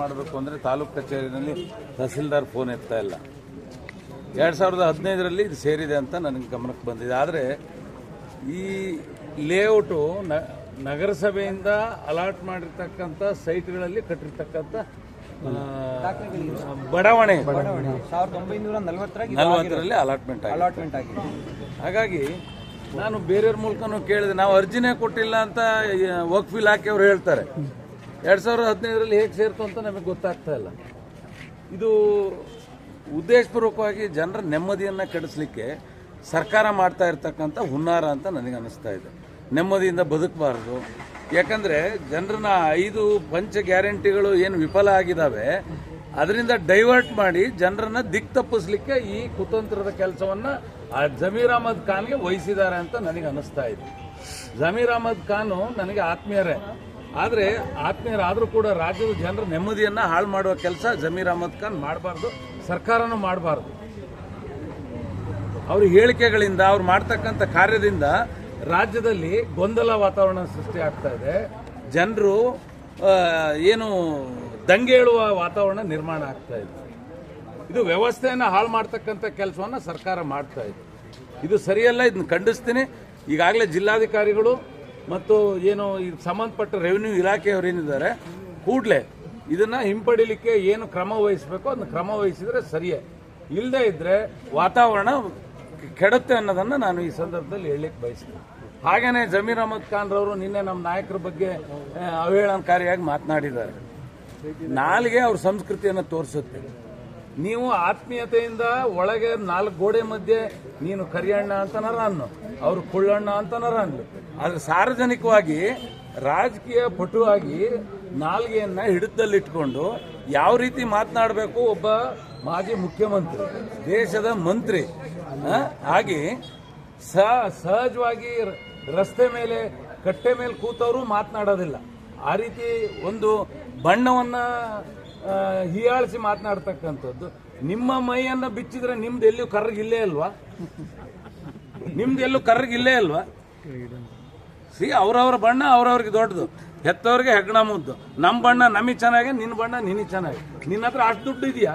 ಮಾಡಬೇಕು ಅಂದರೆ ತಾಲೂಕು ಕಚೇರಿನಲ್ಲಿ ತಹಸೀಲ್ದಾರ್ ಫೋನ್ ಎತ್ತಾ ಇಲ್ಲ. ಎರಡು ಸಾವಿರದ ಹದಿನೈದರಲ್ಲಿ ಇದು ಸೇರಿದೆ ಅಂತ ನನಗೆ ಗಮನಕ್ಕೆ ಬಂದಿದೆ. ಆದರೆ ಈ ಲೇಔಟು ನ ನಗರಸಭೆಯಿಂದ ಅಲಾಟ್ ಮಾಡಿರ್ತಕ್ಕಂಥ ಸೈಟ್ಗಳಲ್ಲಿ ಕಟ್ಟಿರ್ತಕ್ಕಂಥ ಬಡಾವಣೆ ನಲವತ್ತರಲ್ಲಿ ಅಲಾಟ್ಮೆಂಟ್ ಅಲಾಟ್ಮೆಂಟ್ ಆಗಿದೆ. ಹಾಗಾಗಿ ನಾನು ಬೇರೆಯವ್ರ ಮೂಲಕನೂ ಕೇಳಿದೆ. ನಾವು ಅರ್ಜಿನೇ ಕೊಟ್ಟಿಲ್ಲ ಅಂತ ವಕ್ಫ್ ಇಲಾಖೆಯವರು ಹೇಳ್ತಾರೆ. ಎರಡು ಸಾವಿರದ ಹದಿನೈದರಲ್ಲಿ ಹೇಗೆ ಸೇರ್ತು ಅಂತ ನಮಗೆ ಗೊತ್ತಾಗ್ತಾ ಇಲ್ಲ. ಇದು ಉದ್ದೇಶಪೂರ್ವಕವಾಗಿ ಜನರ ನೆಮ್ಮದಿಯನ್ನು ಕೆಡಿಸ್ಲಿಕ್ಕೆ ಸರ್ಕಾರ ಮಾಡ್ತಾ ಇರ್ತಕ್ಕಂಥ ಹುನ್ನಾರ ಅಂತ ನನಗೆ ಅನಿಸ್ತಾ ಇದೆ. ನೆಮ್ಮದಿಯಿಂದ ಬದುಕಬಾರ್ದು. ಯಾಕಂದರೆ ಜನರನ್ನ ಐದು ಪಂಚ ಗ್ಯಾರಂಟಿಗಳು ಏನು ವಿಫಲ ಆಗಿದ್ದಾವೆ ಅದರಿಂದ ಡೈವರ್ಟ್ ಮಾಡಿ ಜನರನ್ನ ದಿಕ್ ತಪ್ಪಿಸ್ಲಿಕ್ಕೆ ಈ ಕುತಂತ್ರದ ಕೆಲಸವನ್ನ ಆ ಜಮೀರ್ ಅಹಮದ್ ಖಾನ್ಗೆ ವಹಿಸಿದ್ದಾರೆ ಅಂತ ನನಗೆ ಅನಿಸ್ತಾ ಇದೆ. ಜಮೀರ್ ಅಹಮದ್ ಖಾನು ನನಗೆ ಆತ್ಮೀಯರೇ ಆದರೆ ಆತ್ಮೀಯರಾದರೂ ಕೂಡ ರಾಜ್ಯದ ಜನರ ನೆಮ್ಮದಿಯನ್ನು ಹಾಳು ಮಾಡುವ ಕೆಲಸ ಜಮೀರ್ ಅಹಮದ್ ಖಾನ್ ಮಾಡಬಾರ್ದು, ಸರ್ಕಾರನೂ ಮಾಡಬಾರ್ದು. ಅವ್ರ ಹೇಳಿಕೆಗಳಿಂದ, ಅವ್ರು ಮಾಡ್ತಕ್ಕಂಥ ಕಾರ್ಯದಿಂದ ರಾಜ್ಯದಲ್ಲಿ ಗೊಂದಲ ವಾತಾವರಣ ಸೃಷ್ಟಿ ಆಗ್ತಾ ಇದೆ. ಜನರು ಏನು ದಂಗೆ ಏಳುವ ವಾತಾವರಣ ನಿರ್ಮಾಣ ಆಗ್ತಾ ಇದೆ. ಇದು ವ್ಯವಸ್ಥೆಯನ್ನು ಹಾಳು ಮಾಡ್ತಕ್ಕಂಥ ಕೆಲಸವನ್ನು ಸರ್ಕಾರ ಮಾಡ್ತಾ ಇದೆ. ಇದು ಸರಿಯಲ್ಲ ಇದನ್ನ ಖಂಡಿಸ್ತೀನಿ. ಈಗಾಗಲೇ ಜಿಲ್ಲಾಧಿಕಾರಿಗಳು ಮತ್ತು ಏನು ಇದಕ್ಕೆ ಸಂಬಂಧಪಟ್ಟ ರೆವಿನ್ಯೂ ಇಲಾಖೆಯವರೇನಿದ್ದಾರೆ ಕೂಡಲೇ ಇದನ್ನ ಹಿಂಪಡಿಲಿಕ್ಕೆ ಏನು ಕ್ರಮ ವಹಿಸಬೇಕು, ಅದನ್ನ ಕ್ರಮ ವಹಿಸಿದ್ರೆ ಸರಿಯೇ. ಇಲ್ಲದೇ ಇದ್ರೆ ವಾತಾವರಣ ಕೆಡುತ್ತೆ ಅನ್ನೋದನ್ನ ನಾನು ಈ ಸಂದರ್ಭದಲ್ಲಿ ಹೇಳಲಿಕ್ಕೆ ಬಯಸ್ತೀನಿ. ಹಾಗೇನೆ ಜಮೀರ್ ಅಹಮದ್ ಖಾನ್ ರವರು ನಿನ್ನೆ ನಮ್ಮ ನಾಯಕರ ಬಗ್ಗೆ ಅವಹೇಳನಕಾರಿಯಾಗಿ ಮಾತನಾಡಿದ್ದಾರೆ. ನಾಲ್ಗೆ ಅವ್ರ ಸಂಸ್ಕೃತಿಯನ್ನು ತೋರಿಸುತ್ತೆ. ನೀವು ಆತ್ಮೀಯತೆಯಿಂದ ಒಳಗೆ ನಾಲ್ಕು ಗೋಡೆ ಮಧ್ಯೆ ನೀನು ಕರಿಯಣ್ಣ ಅಂತನಾರ ಅನ್ನು ಅವರು ಕುಳ್ಳಣ್ಣ ಅಂತನಾರ ಅನ್ಲಿ ಆದ್ರೆ ಸಾರ್ವಜನಿಕವಾಗಿ ರಾಜಕೀಯ ಪಟುವಾಗಿ ನಾಲ್ಗೆಯನ್ನ ಹಿಡಿತದಲ್ಲಿಟ್ಕೊಂಡು ಯಾವ ರೀತಿ ಮಾತನಾಡಬೇಕು ಒಬ್ಬ ಮಾಜಿ ಮುಖ್ಯಮಂತ್ರಿ, ದೇಶದ ಮಂತ್ರಿ ಹಾಗೆ ಸಹಜವಾಗಿ ರಸ್ತೆ ಮೇಲೆ, ಕಟ್ಟೆ ಮೇಲೆ ಕೂತವರು ಮಾತನಾಡೋದಿಲ್ಲ. ಆ ರೀತಿ ಒಂದು ಬಣ್ಣವನ್ನ ಹೀಯಾಳಿಸಿ ಮಾತನಾಡ್ತಕ್ಕಂಥದ್ದು. ನಿಮ್ಮ ಮೈಯನ್ನ ಬಿಚ್ಚಿದ್ರೆ ನಿಮ್ದು ಎಲ್ಲೂ ಕರ್ರಗಿಲ್ಲೇ ಅಲ್ವಾ? ನಿಮ್ದು ಎಲ್ಲೂ ಕರ್ರಗಿಲ್ಲೇ ಅಲ್ವಾ? ಸಿ ಅವ್ರವ್ರ ಬಣ್ಣ ಅವ್ರವ್ರಿಗೆ ದೊಡ್ಡದು. ಹೆತ್ತವ್ರಿಗೆ ಹೆಗ್ಣ ಮುದ್ದು. ನಮ್ಮ ಬಣ್ಣ ನಮಗೆ ಚೆನ್ನಾಗಿ ನಿನ್ನ ಬಣ್ಣ ನಿನಗೆ ಚೆನ್ನಾಗಿ. ನಿನ್ನ ಹತ್ರ ಅಷ್ಟು ದುಡ್ಡು ಇದೆಯಾ?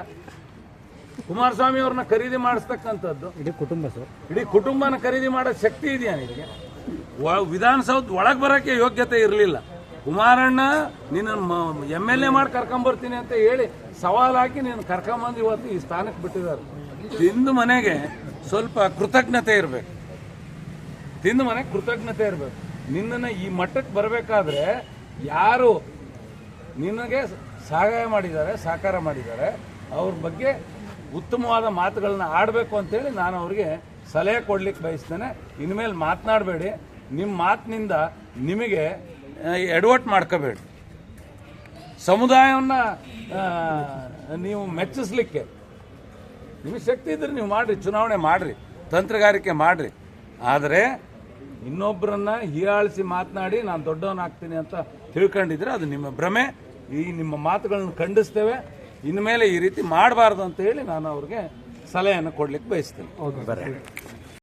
ಕುಮಾರಸ್ವಾಮಿ ಅವ್ರನ್ನ ಖರೀದಿ ಮಾಡಿಸ್ತಕ್ಕಂಥದ್ದು. ಇಡೀ ಕುಟುಂಬ ಸರ್. ಇಡೀ ಕುಟುಂಬನ ಖರೀದಿ ಮಾಡೋ ಶಕ್ತಿ ಇದೆಯಾ ನಿನಗೆ? ವಿಧಾನಸೌಧ ಒಳಗೆ ಬರೋಕ್ಕೆ ಯೋಗ್ಯತೆ ಇರಲಿಲ್ಲ. ಕುಮಾರಣ್ಣ ನಿನ್ನ ಎಂ ಎಲ್ ಎ ಮಾಡಿ ಕರ್ಕೊಂಬರ್ತೀನಿ ಅಂತ ಹೇಳಿ ಸವಾಲ್ ಹಾಕಿ ನೀನು ಕರ್ಕೊಂಬಂದು ಇವತ್ತು ಈ ಸ್ಥಾನಕ್ಕೆ ಬಿಟ್ಟಿದ್ದಾರೆ ತಿಂದು ಮನೆಗೆ ಸ್ವಲ್ಪ ಕೃತಜ್ಞತೆ ಇರಬೇಕು. ತಿಂದು ಮನೆಗೆ ಕೃತಜ್ಞತೆ ಇರಬೇಕು. ನಿನ್ನನ್ನು ಈ ಮಟ್ಟಕ್ಕೆ ಬರಬೇಕಾದ್ರೆ ಯಾರು ನಿನಗೆ ಸಹಾಯ ಮಾಡಿದ್ದಾರೆ, ಸಹಕಾರ ಮಾಡಿದ್ದಾರೆ, ಅವ್ರ ಬಗ್ಗೆ ಉತ್ತಮವಾದ ಮಾತುಗಳನ್ನ ಆಡಬೇಕು ಅಂತೇಳಿ ನಾನು ಅವ್ರಿಗೆ ಸಲಹೆ ಕೊಡ್ಲಿಕ್ಕೆ ಬಯಸ್ತೇನೆ. ಇನ್ಮೇಲೆ ಮಾತನಾಡಬೇಡಿ. ನಿಮ್ಮ ಮಾತಿನಿಂದ ನಿಮಗೆ ಎಡವಟ್ ಮಾಡ್ಕೋಬೇಡಿ. ಸಮುದಾಯವನ್ನು ನೀವು ಮೆಚ್ಚಿಸ್ಲಿಕ್ಕೆ. ನಿಮಗೆ ಶಕ್ತಿ ಇದ್ರೆ ನೀವು ಮಾಡಿರಿ, ಚುನಾವಣೆ ಮಾಡಿರಿ, ತಂತ್ರಗಾರಿಕೆ ಮಾಡಿರಿ. ಆದರೆ ಇನ್ನೊಬ್ಬರನ್ನ ಹೀಯಾಳಿಸಿ ಮಾತನಾಡಿ ನಾನು ದೊಡ್ಡವನಾಗ್ತೀನಿ ಅಂತ ತಿಳ್ಕೊಂಡಿದ್ರೆ ಅದು ನಿಮ್ಮ ಭ್ರಮೆ. ಈ ನಿಮ್ಮ ಮಾತುಗಳನ್ನು ಖಂಡಿಸ್ತೇವೆ. ಇನ್ಮೇಲೆ ಈ ರೀತಿ ಮಾಡಬಾರ್ದು ಅಂತ ಹೇಳಿ ನಾನು ಅವ್ರಿಗೆ ಸಲಹೆಯನ್ನು ಕೊಡ್ಲಿಕ್ಕೆ ಬಯಸ್ತೇನೆ.